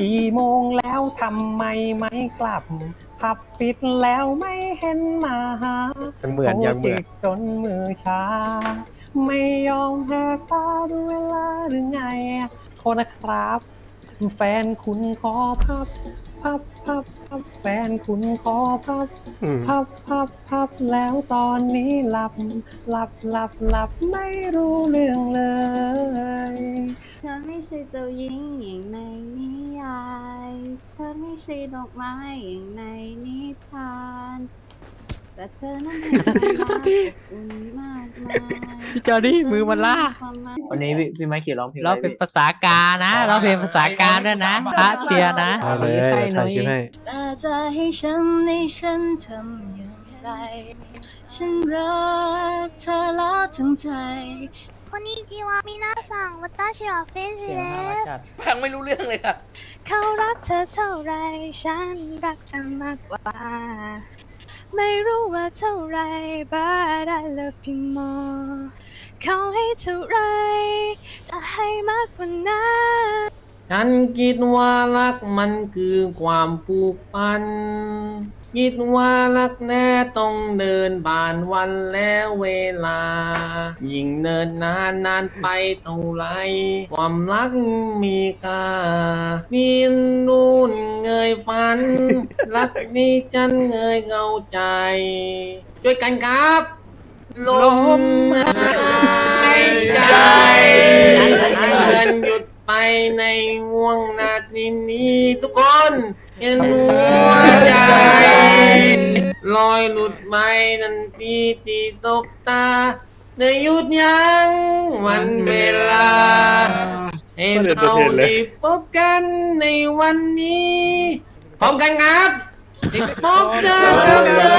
กี่โมงแล้วทำไมไม่กลับ ผับปิดแล้วไม่เห็นมาหายังเหมือนยังเหมือนโทรจิกจนมือชา ไม่ยอมแหกตาดูเวลาหรือไงโทษนะครับ แฟนคุณขอพับ พับพับพับแฟนคุณขอพับ อืมพับพับพับแล้วตอนนี้หลับ หลับหลับหลับไม่รู้เรื่องเลย เธอไม่ใช่เจ้าหญิงอย่างในนิยาย เธอไม่ใช่ดอกไม้อย่างในนิทาน แต่เธอนั้นให้ฉันรักอบอุ่นมากมายพี่จอนี่มือมันล่าความหมายวันนี้พี่พี่ไม้ขี่ร้องเพลงเราอะไรเป็นพี่ภาษากานะ เราเป็นภาษากาด้วยนะพระเตียนะ เอาเลยถ่ายคลิปให้ แต่จะให้ฉันให้ฉันทำอย่างไร ฉันรักเธอ ทั้งใจ คนนี้จีวามิน่าสั่งวัตตาชิวฟิเเลสจังไม่รู้เรื่องเลยค่ะเขารักเธอเท่าไร ฉันรักเธอมากกว่า ไม่รู้ว่าเท่าไร but I love you more เขาให้เท่าไร จะให้มากกว่านั้น ฉันคิดว่ารักมันคือความผูกพัน คิดว่ารักแน่ต้องเดินผ่านวันและเวลา ยิ่งเนินนานนานไปเท่าไร ความรักมีค่ามีนู่นเงยฝัน รักนี้ฉันเงยเข้าใจ ช่วยกันครับ ลมหายใจเหมือนหยุดไปในห่วงนาทีนี้ทุกคนเห็นหัวใจ ลอยหลุดไปทันทีที่ตบตาในหยุดยั้งวันเวลาให้เราได้พบกันในวันนี้พร้อมกันครับได้พบเจอกับเธอ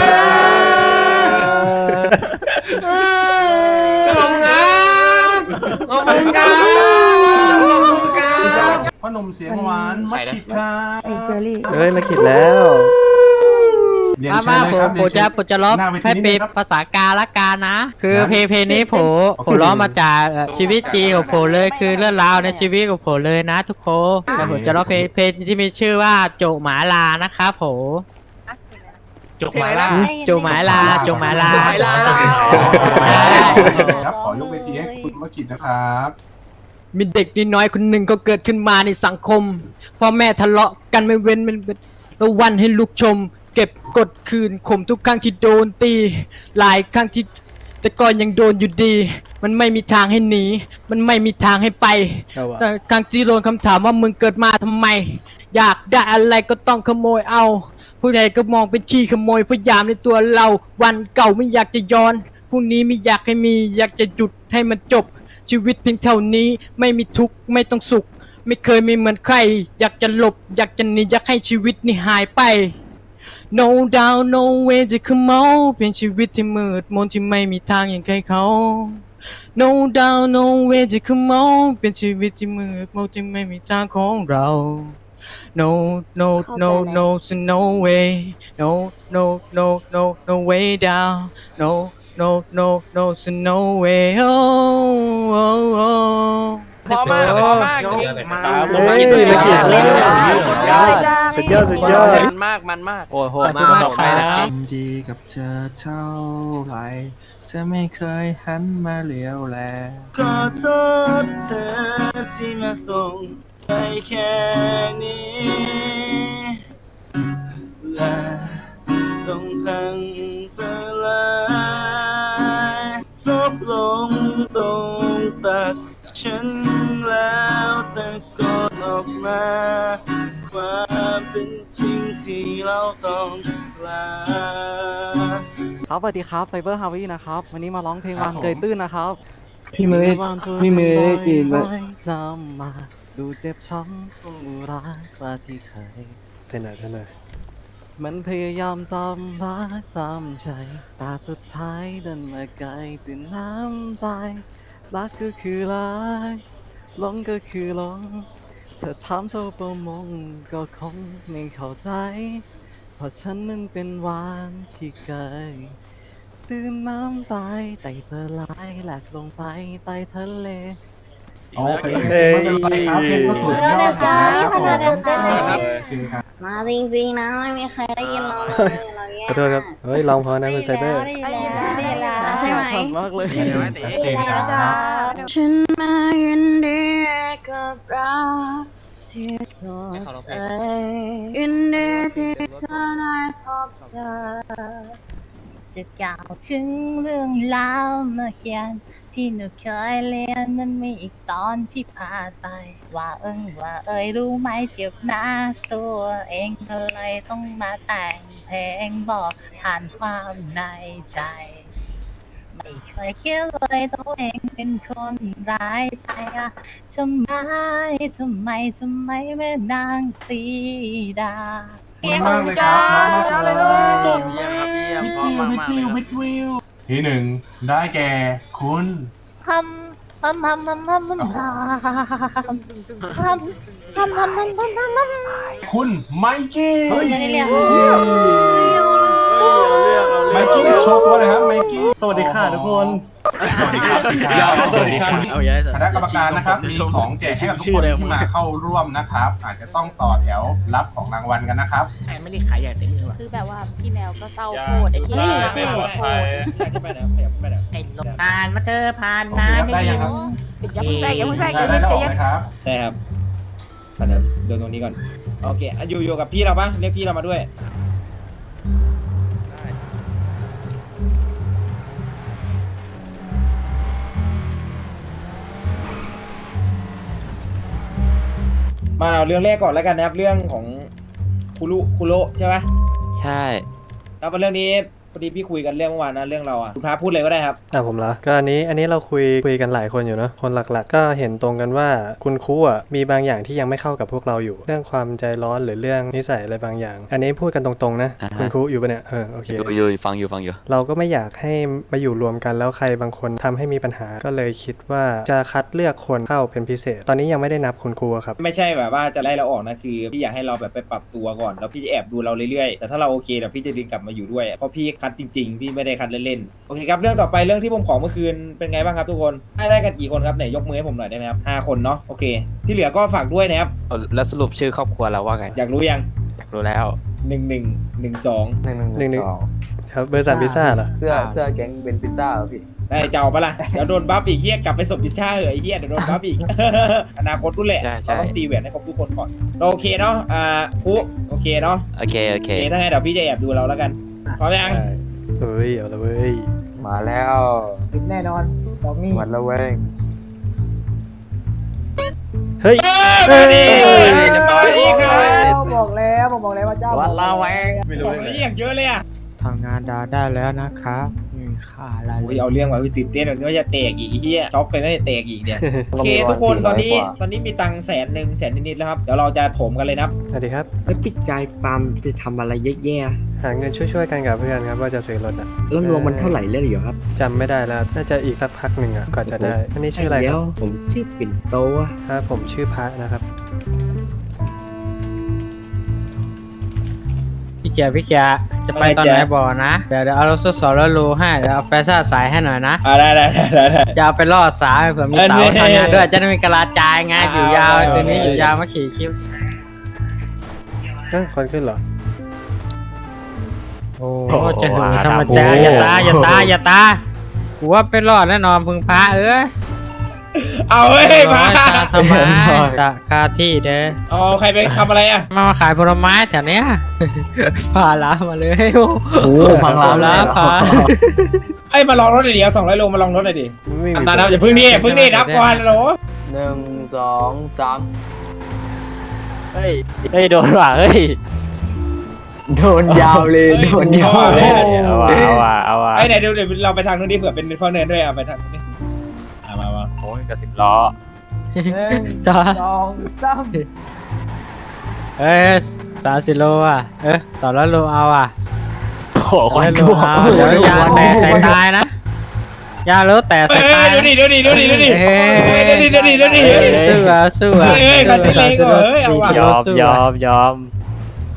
เออขอบคุณครับขอบคุณครับขอบคุณครับพ่อหนุ่มเสียงหวานมาขิดครับเฮ้ยมาขิดแล้ว เรียนมาเชิมาญเลยผมครับผมจะผมจะร้องหน้าเวทีให้เป็นนิดนึงครับภาษากาละกานะ คือนะเพลงเพลงนี้ผมโอเค ผมร้องมาจากเอ่อชีวิตจริงของผมเลยคือเรื่องราวในชีวิตของผมเลยนะทุกคนแต่ผมจะร้องเพลงเพลงที่มีชื่อว่าโจหมาลานะครับผมจกหมาล่า โจหมาลาโจหมาลาโจหมาลาใช่ครับขอยกเวทีให้คุณมาขิดนะครับ มีเด็กนิดน้อยคนหนึ่งก็เกิดขึ้นมาในสังคมพ่อแม่ทะเลาะกันไม่เว้นมันเป็นระวันให้ลูกชม เก็บกดคืนข่มทุกครั้งที่โดนตี หลายครั้งที่แต่ก็ยังโดนอยู่ดี มันไม่มีทางให้หนี มันไม่มีทางให้ไปเอาวะ แต่ครั้งที่โดนคำถามว่ามึงเกิดมาทำไม อยากได้อะไรก็ต้องขโมยเอา ผู้ใดก็มองเป็นขี้ขโมยพยายามในตัวเรา วันเก่าไม่อยากจะย้อนพรุ่งนี้ไม่อยากให้มี อยากจะหยุดให้มันจบ ชีวิตเพียงเท่านี้ไม่มีทุกข์ไม่ต้องสุข ไม่เคยมีเหมือนใคร อยากจะหลบ อยากจะหนีอยากให้ชีวิตนี่หายไป no doubt no way จะขโมยเพียงชีวิตที่มืดมนที่ไม่มีทางอย่างใครเขา no doubt no way จะขโมยเป็นชีวิตที่มืดมนที่ไม่มีทางของเรา no no no no so no way no no no no no way down no no no no so no way oh oh oh พอมากพอมากยกจริงมาเฮ้ยมาขิดแล้ว สุดยอดสุดยอดมันมากมันมากโอ้โหมากใครแล้วดีกับเธอเท่าไหรเธอไม่เคยหันมาเหลียวแลขอโทษเธอที่มาส่งไปแค่นี้ ต้องลาครับสวัสดีครับไซเบอร์ฮาวินะครับ วันนี้มาร้องเพลงครับวางผมเกยตื้นนะครับพี่มือวางตัวพี่มือได้จีนไหมลอยน้ำมาดูเจ็บช้ำผู้รักกว่าที่เคยท่านไหนท่านไหนมันพยายามตามรักตามใจแต่สุดท้ายเดินมาไกลตื่นน้ำตายรักก็คือรักหลงก็คือหลงเธอถามชาวประมงก็คงไม่เข้าใจ เพราะฉันนั้นเป็นวานที่เกยตื่นน้ำตายใจสลายแหลกลงไปใต้ทะเลโอเคเอ้ยไม่เป็นไรครับเพลงก็สุดยอดจ้านี่ขนาดตื่นเต้นเลยครับโอเคครับมาจริงๆนะไม่มีใครได้ยินเราเลยเราแย่ขอโทษครับ เฮ้ยลองพอนะคุณไซเบอร์ได้ยินแล้วได้ยินแล้วใช่ไหมขอบมากเลยชัดเจนครับฉันมายินดีกับเรา ที่สดใสยินดีที่เธอได้พบเจอจะกล่าวถึงเรื่องราวเมื่อกี้ที่หนูเคยเรียนมันมีอีกตอนที่ผ่านไป ว่าเอิงว่าเอ้ยรู้ไหมเจ็บหน้าตัวเองเลยต้องมาแต่งเพลงบอกผ่านความในใจ ไม่เคยคิดเลยตัวเองเป็นคนร้ายใจอะทำไมทำไมทำไมแม่นางสีดา ขอบคุณมากเลยครับน้องมากเลยเยี่ยมครับเยี่ยมพร้อมมากมากเลยครับที่หนึ่งได้แก่คุณฮัมฮัมฮัมฮัมฮัมฮัมฮัมฮัมฮัมฮัมฮัมฮัมฮัม คุณไมกี้จะได้เรียกไมกี้โชว์ตัวหน่อยครับไมกี้สวัสดีค่ะทุกคน สวัสดีครับสวัสดีครับสวัสดีครับคณะกรรมการนะครับมีของแจกให้กับทุกคนที่มาเข้าร่วมนะครับ อาจจะต้องต่อแถวรับของรางวัลกันนะครับไม่ได้ขายใหญ่เต็มเลยว่ะคือแบบว่าพี่แมวก็เศร้าโคตรไอ้ที่ไม่ปลอดภัยไอ้ลงผ่านมาเจอผ่านมาโอเคครับได้ยังครับอย่าเพิ่งใส่อย่าเพิ่งใส่ได้ได้แล้วออกไหมครับใช่ครับเดี๋ยวเดินตรงนี้ก่อนโอเคอะอยู่อยู่กับพี่เราปะเรียกพี่เรามาด้วย มาเอาเรื่องแรกก่อนแล้วกันนะครับเรื่องของคุรุคุโระใช่ปะใช่ แล้วเรื่องนี้พ อดีพี่คุยกันเรื่องเมื่อวานนะเรื่องเราอะคุณพาพูดเลยก็ได้ครับ อะผมเหรอก็อันนี้อันนี้เราคุยคุยกันหลายคนอยู่เนอะคนหลักๆ ก็เห็นตรงกันว่าคุณครูอะมีบางอย่างที่ยังไม่เข้ากับพวกเราอยู่ เรื่องความใจร้อนหรือเรื่องนิสัยอะไรบางอย่าง อันนี้พูดกันตรงๆนะอ่าฮะ คุณครูอยู่ปะเนี่ยเออโอเค อยู่อยู่ฟังอยู่ฟังอยู่ เราก็ไม่อยากให้มาอยู่รวมกันแล้วใครบางคนทำให้มีปัญหา ก็เลยคิดว่าจะคัดเลือกคนเข้าเป็นพิเศษ ตอนนี้ยังไม่ได้นับคุณครูอะครับ ไม่ใช่แบบว่าจะไล่เราออกนะคือพี่อยากให้เราแบบไปปรับตัวก่อน แล้วพี่จะแอบดูเราเรื่อยๆแต่ถ้าเราโอเคเดี๋ยวพี่จะดึงกลับมาอยู่ด้วยเพราะพี่คัดจริงๆ พี่ไม่ได้คัดเล่นๆ โอเคครับ เรื่องต่อไปเรื่องที่ผมขอเมื่อคืนเป็นไงบ้างครับทุกคน ได้ได้กันกี่คนครับไหนยกมือให้ผมหน่อยได้ไหมครับห้าคนเนาะ โอเค ที่เหลือก็ฝากด้วยนะครับ เอาแล้วสรุปชื่อครอบครัวเราว่าไง อยากรู้ยังอยากรู้แล้ว หนึ่งหนึ่งหนึ่งสองหนึ่งหนึ่งครับเบอร์สามพิซซ่าเหรอ เสื้อเสื้อแก๊งเป็นพิซซ่าพี่ ได้จะเอาปะล่ะ เดี๋ยวโดนบัฟอีกเฮียกลับไปสมพิซซ่าเหอะไอ้เฮียเดี๋ยวโดนบัฟอีก อนาคตรุ่นแหละใช่ใช่ เราต้องตีแหวนให้ครบทุกคนก่อน โอเคเนาะ อ่าคุโอเคเนาะโอเค โอโอเคเคถ้าไงเดี๋ยวพี่จะแอบดูเราแล้วกัน พร้อมยังเฮ้ยเอาละเว้ยมาแล้วติดแน่นอนบอกนี่หมดแล้วเว้ยเฮ้ยเฮ้ยบอกแล้วผมบอกแล้วว่าเจ้าวัดละแวงไม่รู้เลยอย่างเยอะเลยอะทำงานดาได้แล้วนะครับ มีค่าอะไรโอ้ยเอาเรื่องว่ะคือตื่นเต้นแบบนี้ว่าจะแตกอีกไอ้เฮียช็อกไปน่าจะแตกอีกเนี่ยโอเคทุกคนตอนนี้ตอนนี้มีตังค์แสนหนึ่งแสนนิดๆแล้วครับเดี๋ยวเราจะโถมกันเลยนะครับสวัสดีครับแล้วปิดใจฟาร์มไปทำอะไรแย่หาเงินช่วยๆกันกับเพื่อนครับว่าจะซื้อรถอะๆแล้วรวมมันเท่าไหร่เลยเหรอครับจำไม่ได้แล้วน่าจะอีกสักพักหนึ่งอะก่อนจะได้อันนี้ชื่ออะไรคแล้รัวบผมชื่อปิ่นโตอะครับผมชื่อพระนะครับ พี่เกียร์พี่เกียร์จะไปตอนไหนบอกนะ เดี๋ยวเดี๋ยวเอารถสอแล้วรูให้เดี๋ยวเอาแฟชั่นสายให้หน่อยนะ อ่าได้ได้ได้ได้ได้ จะเอาไปล่อสาวให้เผื่อมีสาวอันนี้ทำงานด้วยจะได้มีกระลาจายไงอ่าอยู่ยาวเอาคืนนี้เอาอยู่ยาวมาขี่คลิปเอ้ยคนขึ้นเหรอ โอ้จะหึงธรรมดาอย่าตาอย่าตาอย่าตากูว่าเป็นรอดแน่นอนพึงพระเอ้ย เอาเฮ้ยมาร้อยตาทำไมจะคาที่เด้อเอาใครไปทำอะไรอะ มามาขายผลไม้แถวเนี้ยพาล้ามาเลยโอ้โอ้พังร้านล้าพาไอ้ยมาลองรถหน่อยดิเอาสองร้อยโลมาลองรถหน่อยดิไม่มีอันนั้นนะอย่าพึ่งดิอย่าพึ่งดินับก่อนโหลหนึ่งสองสามเฮ้ยเฮ้ยโดนว่ะเฮ้ยโดนยาวเลยโดนยาวเอาเลยเอาว่ะเอาว่ะเอาว่ะไอ้ไหนเดี๋ยวเดี๋ยวเราไปทางนู้นดิเผื่อเป็นพ่อเนินด้วยเอาไปทางนู้นดิอะมามา โอ้ยกระสิบล้อตาสองสามเอ้ยสามสิโลอะ เอ้ยสองร้อยโลเอาอะโอ้โหควันโลรั่วเอาเดี๋ยวยาแตกใส่ตายนะยาแล้วแต่ใส่เฮ้ตายยดูดิดูดิดูดิดูดิเฮ้ย ดูดิดูดิดูดิเฮ้ยสู้อะสู้อะเฮ้ยคันนี้เล็กกว่าเฮ้ยเอาว่ะ ยอมยอมยอม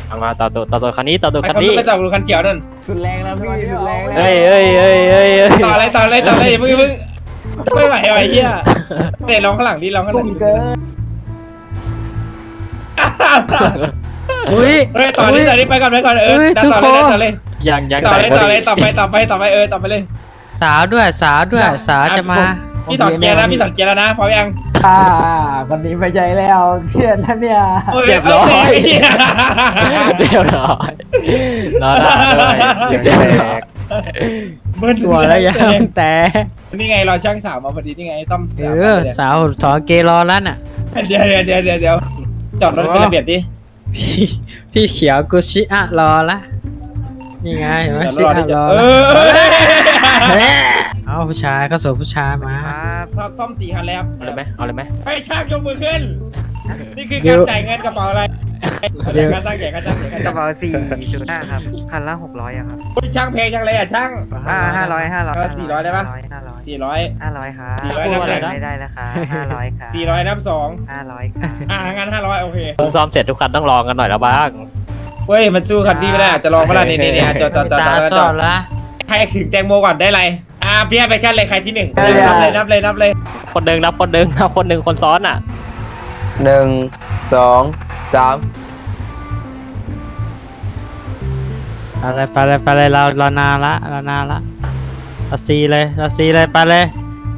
เอามาต่อตัวต่อตัวคันนี้ต่อตัวไอ้คันคนนี้ ไปต่อดูคันเขียวนั่นสุดแรงแล้วพี่สุดแรงแล้วเฮ้ยเฮ้ยเฮ้ยเฮ้ยเฮ้ยต่ออะไรต่ออะไรต่ออะไรอย่าเพิ่งอย่าเพิ่ง ไม่ไหวว่ะไอ้เหี้ยเดี๋ยวร้องข้างหลังดิร้องข้างหลังดิอุ้ยเฮ้ยต่อนี้ต่อนี้ไปก่อนไปก่อนเออเฮ้ยต่ทุกอคนเลยต่อเลยยังยังต่อแต่เลยพอต่อดีเลยต่อไปต่อไปต่อไปเออต่อไปเลย สาวด้วยสาวด้วยสาวจะมาพี่ถอดเกียร์นะพี่ถอดเกียร์แล้วนะพร้อมยังอ่าวันนี้ไม่ใจแล้วเชื่อนะเนี่ยเรียบร้อยเรียบร้อยรอได้ด้วยเรียบร้อยเบิ้ลตัวแล้วยังแต่ นี่ไงรอช่างสาวมาพอดีนี่ไงต้อมเออสาวถอเกรอแล้วน่ะ เดี๋ยวเดี๋ยวเดี๋ยวเดี๋ยวเดี๋ยวจอดรถเป็นระเบียบดิพี่พี่เขียวกุชิอะรอละนี่ไงเห็นไหมจอดชิรออะดิรอเอละอเอาผู้ชายเข้าสู่ผู้ชายมาซ่อมซ่อมสี่คันแล้วเอาเลยไหมเอาเลยไหมให้ช่างยกมือขึ้น นี่คือเดี๋กายวรจ่ายเงินกระเป๋าอะไรเดี๋ยวการตั้งใหญ่การตั้งใหญ่การตั้งสี่จุดห้าครับพันละหกร้อยอะครับอุ๊ยช่างเพลงจังเลยอะช่างอ่าห้าร้อยห้าร้อยเออ400ได้ปะห้าร้อย สี่ร้อย ห้าร้อยครับสี่ร้อยนับเลยนะไม่ได้นะคะห้าร้อยครับสี่ร้อยนับสองห้าร้อยครับอ่างั้นห้าร้อยโอเคเพิ่งซ้อมเสร็จทุกคันต้องลองกันหน่อยแล้วบ้างเฮ้ยมันสู้คันพี่ไม่ได้อาจจะลองเมื่อไหร่นี่นี่นี่จอดจอดจอดตาจอดสจออดดละใครถึงแตงโมก่อนได้ไรอ่าพี่ให้ไปขั้นเลยใครที่หนึ่งนับเลยนับเลยนับเลยคนหนึ่งนับคนหนึ่งนับคนหนึ่งคนซ้อนอะหนึ่งสองสามอะไรไปเลยไปเลยเราเรานานละเรานานละเราซีเลยเราซีเลยไปเลย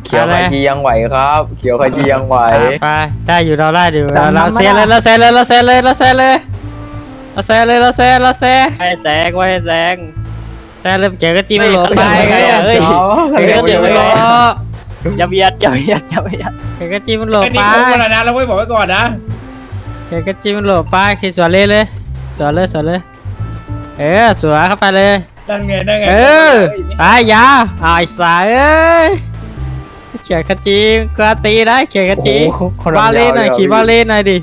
เขียวไปไข่เลยทียังไหวครับ เขียวไข่ทียังไหวไปได้อยู่เราได้อยู่เราเราเซเลยเราเซเลยเราเซเลยเราเซเลยเราเซเลยเราเซเราเซให้แซงไว้ให้แซงเซเลยเก๋ก็จิ้มหลบไปไงอะเฮ้ยเก๋ก็จิ้มหลบอย่าเบียดอย่าเบียดอย่าเบียดเก๋ก็จิ้มหลบไอ้ไปนี่โค้งมาแล้วนะเราไม่บอกไว้ก่อนนะเก๋ก็จิ้มหลบไปขี่สวนเลยเลยสวนเลยสวนเลย เออสวนเข้าไปเลย นั่นไงนั่นไงเออไปยาเอาไอ้สายเอ้ยเขียนขจีมกระตีได้เขียนขจีโอ้โหคนละบาเล่หน่อยยาวๆขี่บาเล่หน่อยดิ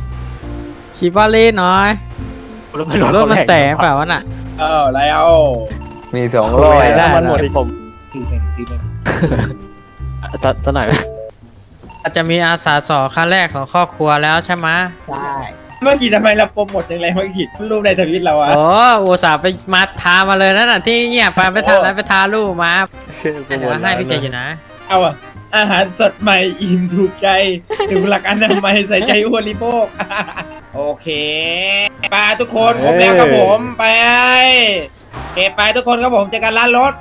ขี่บาเล่หน่อยรถมันรถมันแตกเปล่าวะน่ะ เออแล้วมีสองร้อยได้ มันหมดผมทีหนึ่งทีหนึ่งจะจะหน่อยไหมอาจจะมีอาสาสอขั้นแรกของครอบครัวแล้วใช่ไหมใช่ เมื่อกี้ทำไมเราโปรโมทจังเลยเมื่อกี้รูปในทวิตเราอะโอ้อุตส่าห์ไปมาทามาเลยนั่นน่ะที่เงียบไปไปทาแล้วไปทารูปมาเดี๋ยวให้พี่เจอยู่นะ เอาอะอาหารสดใหม่อิ่มถูกใจถึงหลักอนามัยใส่ใจผู้บริโภคโอเคไปทุกคนครบแล้วครับผมไปโอเคไปทุกคนครับผมเจอกันร้านรถ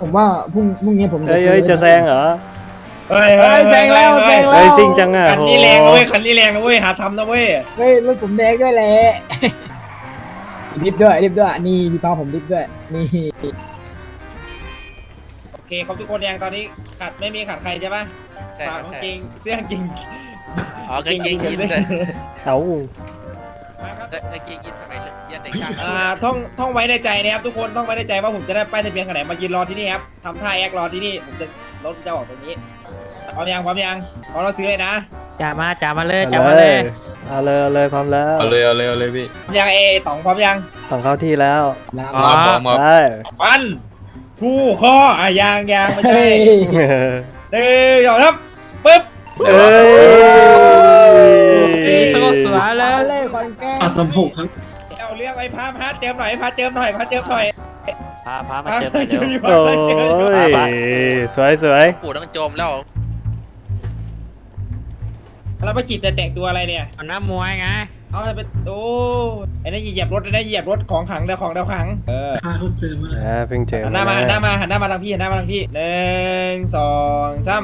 ผมว่าพรุ่งพรุ่งนี้ผมเฮ้ยเฮ้ยจะแซงเหรอ เฮ้ยเฮ้ยแซงแล้วแซงแล้ว เฮ้ยซิ่งจังอะคันโหนี้แรงนะเว้ยคันนี้แรงนะเว้ยหาทำนะเว้ยเฮ้ยรถผมแดงด้วยแหละรีบด้วยรีบด้วยนี่มีตาผมรีบด้วยนี่โอเคครบทุกคนยังตอนนี้ขาดไม่มีขาดใครใช่ปะใช่ครับกางใช่เกงเสื้อกางเกงอ๋อกางเกงยีนส์เอามาครับกางเกงยีนส์สมัยเรียนเด็กช่างอ่าท่องท่องไว้ในใจนะครับทุกคนท่องไว้ในใจว่าผมจะได้ป้ายทะเบียนคันไหนมายืนรอที่นี่ครับทำท่าแอครอที่นี่ผมจะ รถจะออกตรงนี้พร้อมยังพร้อมยังพร้อมเราซื้อเลยนะจ่ามาจ่ามาเลยเอาจ่ามาเลเลยยเอาเลยเอาเลยพร้อมแล้วเอาเลยเอาเลยเอาเลยพี่พร้อมยังเอต๋องพร้อมยังต้องเข้าที่แล้วอ๋อได้ปันคู่ข้ออะยางยางไม่ใช่เฮ้ยหนึ่งสองครับปึ๊บเอ้ยสีสงบสวยแล้วเล่คอนแก้สามหกครับเอาเรื่องไอ้พาพาเจิมหน่อยพาเจิมหน่อยพาเจิมหน่อย พาพามาพาเจอหน่อยเจิเร็วมอยู่โอ้พาเจิมอยู่ยสวยสวยปู่ต้องจมแล้วแล้วมาฉีดแต่แต่งตัวอะไรเนี่ย เอาน้ำมวยไงเอาไปเป็นโอ้ไอ้นั่นเหยียบรถไอ้นั่นเหยียบรถของขังเดาของเดาขัง เออค่าเขาเจอมาอ่าเพิ่งเจอหันหน้ามาหันหน้ามาหันหน้ามาทางพี่หันหน้ามาทางพี่หนึ่งสองสาม